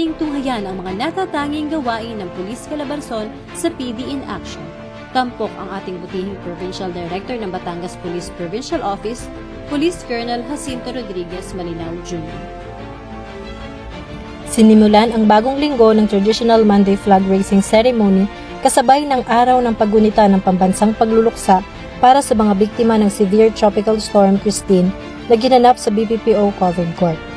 ating tunghayan ang mga natatanging gawain ng Pulis Calabarzon sa PD in Action. Tampok ang ating butihing Provincial Director ng Batangas Police Provincial Office, Police Colonel Jacinto Rodriguez Malinao Jr. Sinimulan ang bagong linggo ng traditional Monday flag raising ceremony kasabay ng araw ng paggunita ng pambansang pagluluksa para sa mga biktima ng severe tropical storm Christine na ginanap sa BPPO Covent Court.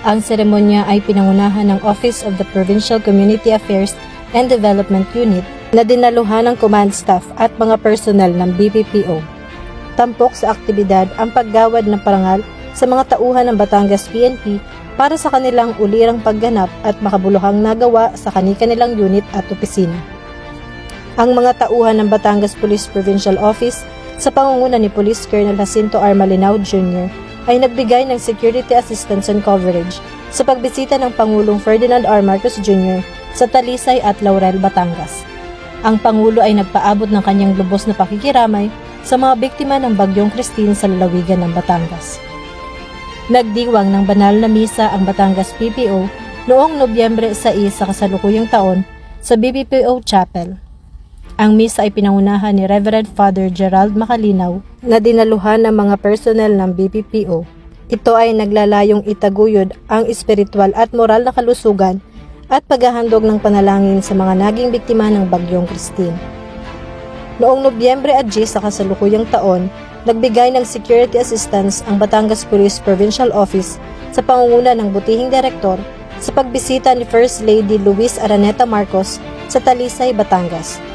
Ang seremonya ay pinangunahan ng Office of the Provincial Community Affairs and Development Unit na dinaluhan ng command staff at mga personnel ng BPPO. Tampok sa aktibidad ang paggawad ng parangal sa mga tauhan ng Batangas PNP para sa kanilang ulirang pagganap at makabuluhang nagawa sa kani-kanilang unit at opisina. Ang mga tauhan ng Batangas Police Provincial Office sa pangunguna ni Police Colonel Jacinto R. Malinao Jr. ay nagbigay ng security assistance and coverage sa pagbisita ng Pangulong Ferdinand R. Marcos Jr. sa Talisay at Laurel, Batangas. Ang Pangulo ay nagpaabot ng kanyang lubos na pakikiramay sa mga biktima ng Bagyong Christine sa lalawigan ng Batangas. Nagdiwang ng banal na misa ang Batangas PPO noong Nobyembre 6 sa kasalukuyang taon sa BPPO Chapel. Ang misa ay pinangunahan ni Reverend Father Gerald Macalinaw na dinaluhan ng mga personnel ng BPPO. Ito ay naglalayong itaguyod ang espiritual at moral na kalusugan at paghahandog ng panalangin sa mga naging biktima ng Bagyong Christine. Noong Nobyembre at 10 sa kasalukuyang taon, nagbigay ng security assistance ang Batangas Police Provincial Office sa pangunguna ng butihing direktor sa pagbisita ni First Lady Luis Araneta Marcos sa Talisay, Batangas.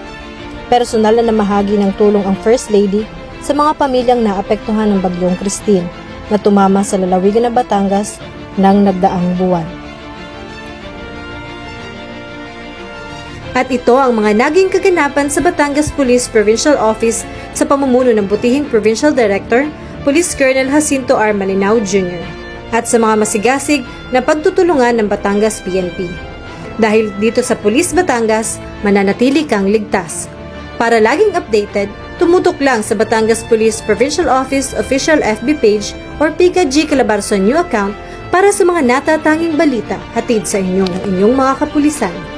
Personal na namahagi ng tulong ang First Lady sa mga pamilyang naapektuhan ng Bagyong Christine na tumama sa lalawigan ng Batangas ng nagdaang buwan. At ito ang mga naging kaganapan sa Batangas Police Provincial Office sa pamumuno ng butihing Provincial Director, Police Colonel Jacinto R. Malinao Jr. at sa mga masigasig na pagtutulungan ng Batangas PNP. Dahil dito sa Police Batangas, mananatili kang ligtas. Para laging updated, tumutok lang sa Batangas Police Provincial Office official FB page or Pika G Calabarzon new account para sa mga natatanging balita hatid sa inyong inyong mga kapulisan.